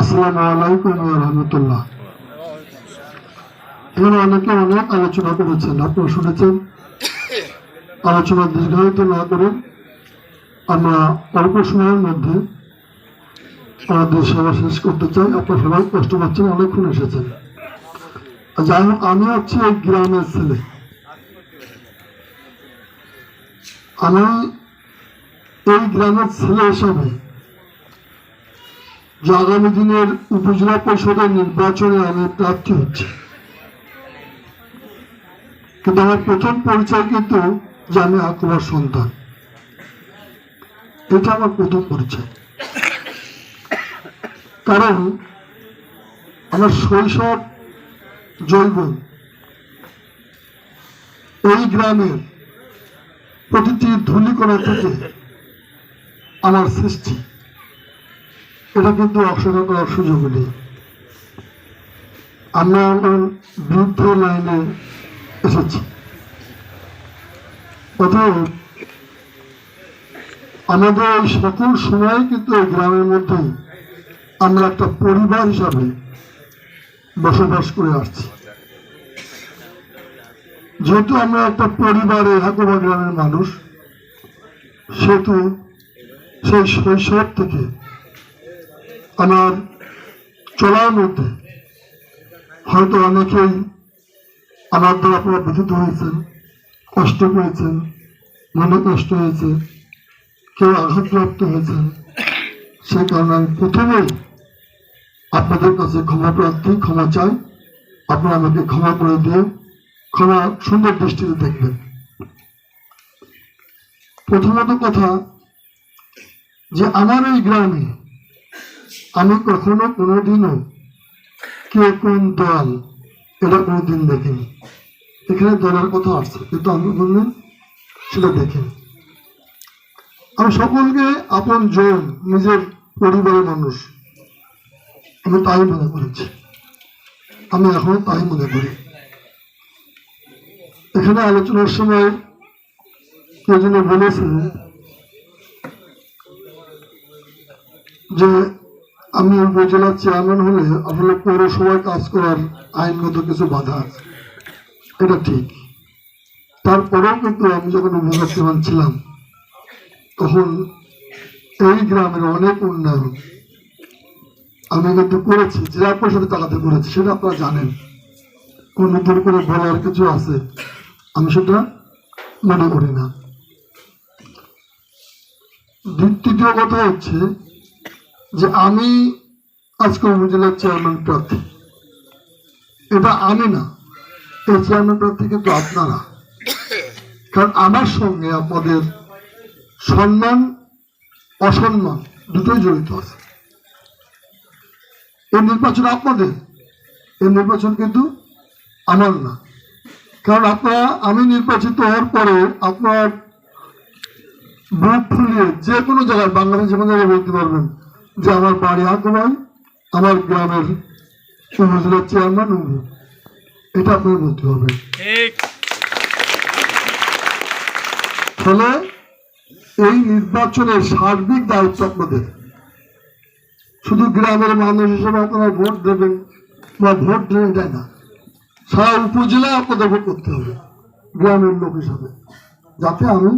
আসসালামু আলাইকুম রাহমাতুল্লাহ। এখানে অনেকে অনেক আলোচনা করেছেন, আপনারা শুনেছেন। আলোচনা দীর্ঘায়িত না করে আমরা অল্প সময়ের মধ্যে আমাদের সেবা শেষ করতে চাই। আপনারা সবাই কষ্ট পাচ্ছেন, অনেকক্ষণ এসেছেন। যাই হোক, আমি হচ্ছে এই গ্রামের ছেলে। আমি এই গ্রামের ছেলে হিসাবে যে আগামী দিনের উপজেলা পরিষদের নির্বাচনে আমি প্রার্থী হচ্ছি। কিন্তু আমার প্রথম পরিচয় কিন্তু যে আমি আকবর সন্তান। এটা আমার প্রথম পরিচয়। কারণ আমার শৈশব জৈব। এই গ্রামের প্রতিটি ধূলিকণা থেকে আমার সৃষ্টি। এটা কিন্তু অস্বীকার করার সুযোগ নেই। আমরা এখন বৃদ্ধ লাইনে এসেছি। অতএব আমাদের এই সকল সময় কিন্তু এই গ্রামের মধ্যেই আমরা একটা পরিবার হিসাবে বসবাস করে আসছি। যেহেতু আমরা একটা পরিবারে হাকুবা গ্রামের মানুষ, সেহেতু সেই শৈশব থেকে আমার চলার মধ্যে হয়তো অনেকেই আমার দ্বারা প্রভাবিত হয়েছেন, কষ্ট পেয়েছেন, মনে কষ্ট হয়েছে, কেউ আঘাতপ্রাপ্ত হয়েছেন সেই কারণে আমি প্রথমেই আপনাদের কাছে ক্ষমা প্রার্থী, ক্ষমা চাই। আপনারা আমাকে ক্ষমা করে দিয়ে ক্ষমা সুন্দর দৃষ্টিতে দেখবেন। প্রথমত কথা যে আমার এই গ্রামে কখনো কোনোদিনও কে কোন দল এটা কোনোদিন দেখিনি। এখানে দলের কথা আসছে, কিন্তু আমি কোনদিন সেটা দেখিনি। আমি সকলকে আপন জন, নিজের পরিবারের মানুষ, আমি তাই মনে করেছি। আমি এখনও তাই মনে করি। এখানে আলোচনার সময় কেউ যেন বলেছে যে আমি উপজেলার চেয়ারম্যান হলে আসলে পৌরসভায় কাজ করার আইনগত কিছু বাধা আছে। এটা ঠিক। তারপরেও কিন্তু আমি যখন উপজেলা চেয়ারম্যান ছিলাম, তখন এই গ্রামের অনেক উন্নয়ন আমি কিন্তু করেছি, জেলা পরিষদে চালাতে করেছি, সেটা আপনারা জানেন। কোন নতুন করে বলার কিছু আছে, আমি সেটা মনে করি না। দ্বিতীয় কথা হচ্ছে যে আমি আজকে উপজেলার চেয়ারম্যান প্রার্থী এটা আমি না, এই চেয়ারম্যান প্রার্থী কিন্তু আপনারা। কারণ আমার সঙ্গে আপনাদের সম্মান, অসম্মান দুটোই জড়িত আছে। এই নির্বাচন আপনাদের, এই নির্বাচন কিন্তু আমার না। কারণ আপনারা, আমি নির্বাচিত হওয়ার পরে আপনার বুক ফুলিয়ে যে কোনো জায়গায় বাংলাদেশ যে কোনো জায়গায় বলতে পারবেন। যে আমার বাড়ি হাকুমাই আমার গ্রামের উপজেলার চেয়ারম্যান উনি। এটা আপনার বলতে হবে। ফলে এই নির্বাচনের সার্বিক দায়িত্ব আপনাদের। শুধু গ্রামের মানুষ হিসেবে আপনারা ভোট দেবেন বা ভোট দেবেন যায় না। সারা উপজেলায় আপনাদের ভোট করতে হবে গ্রামের লোক হিসাবে। যাতে আমি